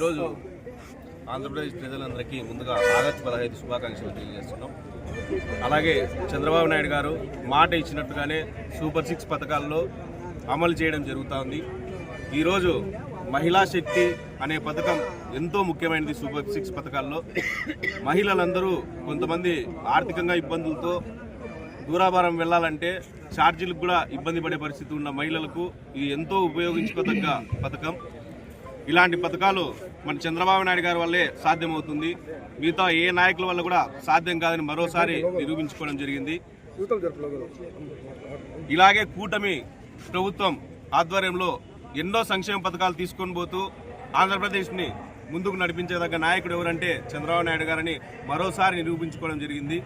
ఈరోజు ఆంధ్రప్రదేశ్ ప్రజలందరికీ ముందుగా ఆగస్టు పదహైదు శుభాకాంక్షలు తెలియజేస్తున్నాం. అలాగే చంద్రబాబు నాయుడు గారు మాట ఇచ్చినట్టుగానే సూపర్ సిక్స్ పథకాల్లో అమలు చేయడం జరుగుతోంది. ఈరోజు మహిళా శక్తి అనే పథకం ఎంతో ముఖ్యమైనది సూపర్ సిక్స్ పథకాల్లో. మహిళలందరూ కొంతమంది ఆర్థికంగా ఇబ్బందులతో దూరాభారం వెళ్ళాలంటే ఛార్జీలకు కూడా ఇబ్బంది పడే పరిస్థితి ఉన్న మహిళలకు ఇది ఎంతో ఉపయోగించుకోదగ్గ పథకం. ఇలాంటి పథకాలు మన చంద్రబాబు నాయుడు గారి వల్లే సాధ్యమవుతుంది. మిగతా ఏ నాయకుల వల్ల కూడా సాధ్యం కాదని మరోసారి నిరూపించుకోవడం జరిగింది. ఇలాగే కూటమి ప్రభుత్వం ఆధ్వర్యంలో ఎన్నో సంక్షేమ పథకాలు తీసుకొని పోతూ ఆంధ్రప్రదేశ్ని ముందుకు నడిపించేదగ్గ నాయకుడు ఎవరంటే చంద్రబాబు నాయుడు గారని మరోసారి నిరూపించుకోవడం జరిగింది.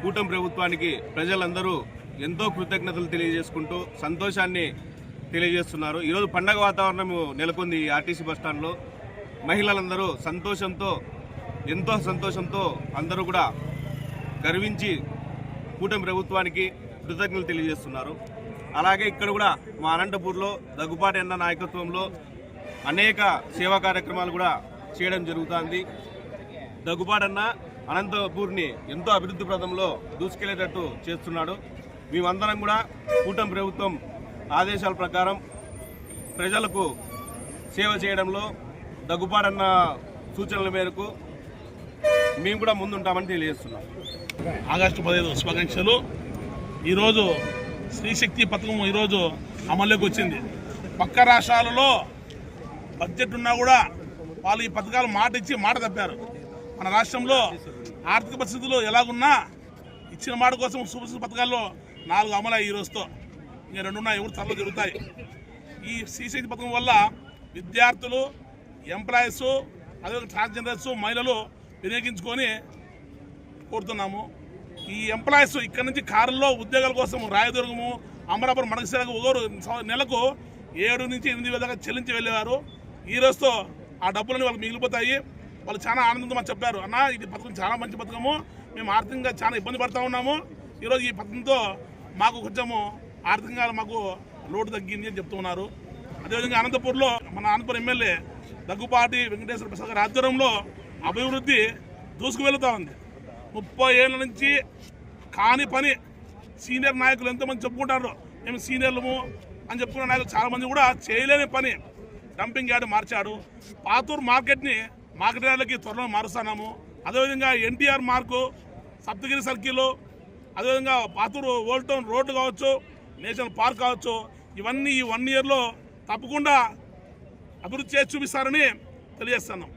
కూటమి ప్రభుత్వానికి ప్రజలందరూ ఎంతో కృతజ్ఞతలు తెలియజేసుకుంటూ సంతోషాన్ని తెలియజేస్తున్నారు. ఈరోజు పండగ వాతావరణం నెలకొంది ఆర్టీసీ బస్టాండ్లో మహిళలందరూ సంతోషంతో ఎంతో సంతోషంతో అందరూ కూడా గర్వించి కూటమి ప్రభుత్వానికి కృతజ్ఞతలు తెలియజేస్తున్నారు. అలాగే ఇక్కడ కూడా మా అనంతపూర్లో దగ్గుపాటి అన్న నాయకత్వంలో అనేక సేవా కార్యక్రమాలు కూడా చేయడం జరుగుతుంది. దగ్గుపాటన్న అనంతపూర్ని ఎంతో అభివృద్ధి ప్రదంలో దూసుకెళ్ళేటట్టు చేస్తున్నాడు. మేమందరం కూడా కూటమి ప్రభుత్వం ఆదేశాల ప్రకారం ప్రజలకు సేవ చేయడంలో దగ్గుపాటన్న సూచనల మేరకు మేము కూడా ముందుంటామని తెలియజేస్తున్నాం. ఆగస్టు పదిహేను శుభాకాంక్షలు. ఈరోజు స్త్రీశక్తి పథకం ఈరోజు అమల్లోకి వచ్చింది. పక్క రాష్ట్రాలలో బడ్జెట్ ఉన్నా కూడా వాళ్ళు ఈ పథకాలు మాట ఇచ్చి మాట తప్పారు. మన రాష్ట్రంలో ఆర్థిక పరిస్థితులు ఎలాగున్నా ఇచ్చిన మాట కోసం సూపర్ పథకాల్లో నాలుగు అమలు ఈ రోజుతో ఇంకా రెండు ఉన్నాయి ఎవరు తరలు జరుగుతాయి. ఈ సీసీ పథకం వల్ల విద్యార్థులు ఎంప్లాయీస్ అదే ట్రాన్స్జెండర్స్ మహిళలు వినియోగించుకొని కోరుతున్నాము. ఈ ఎంప్లాయీస్ ఇక్కడ నుంచి కారుల్లో ఉద్యోగాల కోసం రాయదుర్గము అమరాపురం మడకశిరకు ఒకరు నెలకు ఏడు నుంచి ఎనిమిది వేల దాకా చెల్లించి వెళ్ళేవారు. ఈ రోజుతో ఆ డబ్బులని వాళ్ళకి మిగిలిపోతాయి. వాళ్ళు చాలా ఆనందంతో చెప్పారు అన్న ఇది పథకం చాలా మంచి పథకము. మేము ఆర్థికంగా చాలా ఇబ్బంది పడుతూ ఉన్నాము. ఈరోజు ఈ పథకంతో మాకు కొంచెము ఆర్థికంగా మాకు లోటు తగ్గింది అని చెప్తున్నారు అదేవిధంగా అనంతపూర్లో మన అనంతపురం ఎమ్మెల్యే దగ్గుపాటి వెంకటేశ్వర ప్రసాద్ గారి ఆధ్వర్యంలో అభివృద్ధి దూసుకు వెళుతూ ఉంది. ముప్పై ఏళ్ళ నుంచి కాని పని సీనియర్ నాయకులు ఎంతమంది చెప్పుకుంటారు మేము సీనియర్లము అని చెప్పుకున్న నాయకులు చాలామంది కూడా చేయలేని పని. డంపింగ్ యార్డ్ మార్చాడు. పాతూరు మార్కెట్ని మార్కెట్ యార్డ్లకి త్వరలో మారుస్తున్నాము. అదేవిధంగా ఎన్టీఆర్ మార్కు సప్తగిరి సర్కిల్ అదేవిధంగా పాతూరు ఓల్డ్ టౌన్ రోడ్డు కావచ్చు నేషనల్ పార్క్ కావచ్చు ఇవన్నీ ఈ వన్ ఇయర్లో తప్పకుండా అభివృద్ధి చేసి చూపిస్తారని తెలియజేస్తున్నాం.